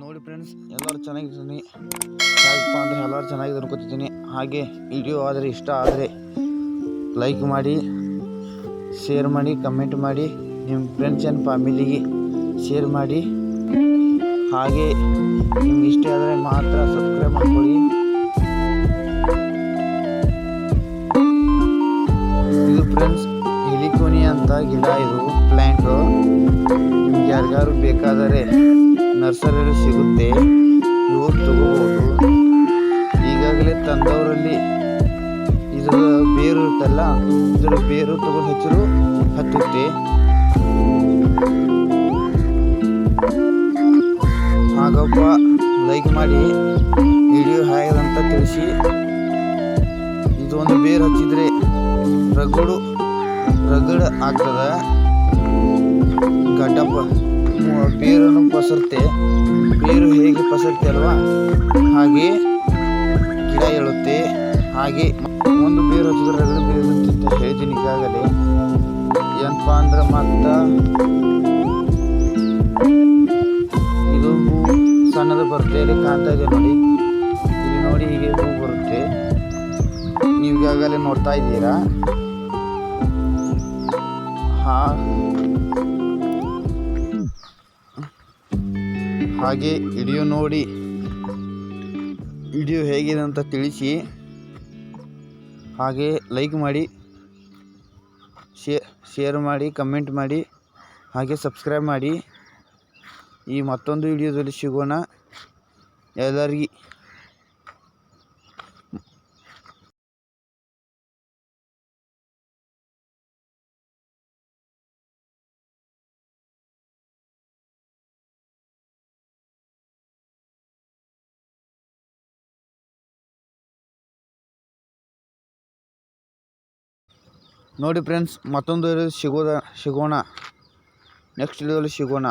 ನೋಡಿ ಫ್ರೆಂಡ್ಸ್ ಎಲ್ಲರೂ ಚೆನ್ನಾಗಿದ್ದೀನಿ. ಯಾಕಪ್ಪ ಅಂದರೆ ಎಲ್ಲರೂ ಚೆನ್ನಾಗಿದೆ ಅನ್ಕೋತಿದ್ದೀನಿ. ಹಾಗೆ ವಿಡಿಯೋ ಆದರೆ ಇಷ್ಟ ಆದರೆ ಲೈಕ್ ಮಾಡಿ ಶೇರ್ ಮಾಡಿ ಕಮೆಂಟ್ ಮಾಡಿ ನಿಮ್ಮ ಫ್ರೆಂಡ್ಸ್ ಆ್ಯಂಡ್ ಫ್ಯಾಮಿಲಿಗೆ ಶೇರ್ ಮಾಡಿ. ಹಾಗೆ ನಿಮ್ಗೆ ಇಷ್ಟ ಆದರೆ ಮಾತ್ರ ಸಬ್ಸ್ಕ್ರೈಬ್ ಮಾಡ್ಕೊಳ್ಳಿ. ಇದು ಫ್ರೆಂಡ್ಸ್ ಹಿಲಿಕೋನಿ ಅಂತ ಗಿಡ ಇದು ಪ್ಲ್ಯಾಂಟು ನಿಮ್ಗೆ ಯಾರಿಗಾರು ಬೇಕಾದರೆ ನರ್ಸರಿಯಲ್ಲಿ ಸಿಗುತ್ತೆ. ಇವು ತಗೋಬೋದು. ಈಗಾಗಲೇ ತಂದವರಲ್ಲಿ ಇದರ ಬೇರು ಇರುತ್ತಲ್ಲ ಇದರ ಬೇರು ತಗೊಂಡು ಹಚ್ಚರು ಹತ್ತುತ್ತೆ. ಹಾಗಪ್ಪ ಲೈಕ್ ಮಾಡಿ ವಿಡಿಯೋ ಹಾಯದಂತ ತಿಳಿಸಿ. ಇದೊಂದು ಬೇರು ಹಚ್ಚಿದ್ರೆ ರಗಡು, ರಗಡ ಆಗ್ತದ. ಗಡ್ಡಪ್ಪ. ಬೇರನ್ನು ಪಸರುತ್ತೆ ಬೇರು ಹೇಗೆ ಪಸರುತ್ತೆ ಅಲ್ವಾ? ಹಾಗೆ ಗಿಡ ಹೇಳುತ್ತೆ ಹಾಗೆ ಒಂದು ಬೇರು ಹಚ್ಚಿದ್ರೆ ಎರಡು ಬೇರು ಅಂತ ಹೇಳ್ತೀನಿ ಈಗಾಗಲೇ ಏನಪ್ಪ ಅಂದ್ರೆ ಮತ್ತು ಇದು ಹೂ ಸಣ್ಣದು ಬರುತ್ತೆ ಇಲ್ಲಿ ಕಾಣ್ತಾ ಇದೆ ನೋಡಿ. ಇಲ್ಲಿ ನೋಡಿ ಹೀಗೆ ಹೂ ಬರುತ್ತೆ. ನೀವು ಈಗಾಗಲೇ ನೋಡ್ತಾ ಇದ್ದೀರಾ? ಹಾಗೆ ವಿಡಿಯೋ ನೋಡಿ. ವಿಡಿಯೋ ಹೇಗಿದೆ ಅಂತ ತಿಳಿಸಿ. ಹಾಗೆ ಲೈಕ್ ಮಾಡಿ. ಶೇ ಶೇರ್ ಮಾಡಿ ಕಮೆಂಟ್ ಮಾಡಿ. ಹಾಗೆ ಸಬ್ಸ್ಕ್ರೈಬ್ ಮಾಡಿ. ಈ ಮತ್ತೊಂದು ವಿಡಿಯೋದಲ್ಲಿ ಸಿಗೋಣ. ಎಲ್ಲರಿಗೆ ನೋಡಿ ಫ್ರೆಂಡ್ಸ್ ಮತ್ತೊಂದು ಸಿಗೋದ ಸಿಗೋಣ. ನೆಕ್ಸ್ಟ್ ವಿಡಿಯೋದಲ್ಲಿ ಸಿಗೋಣ.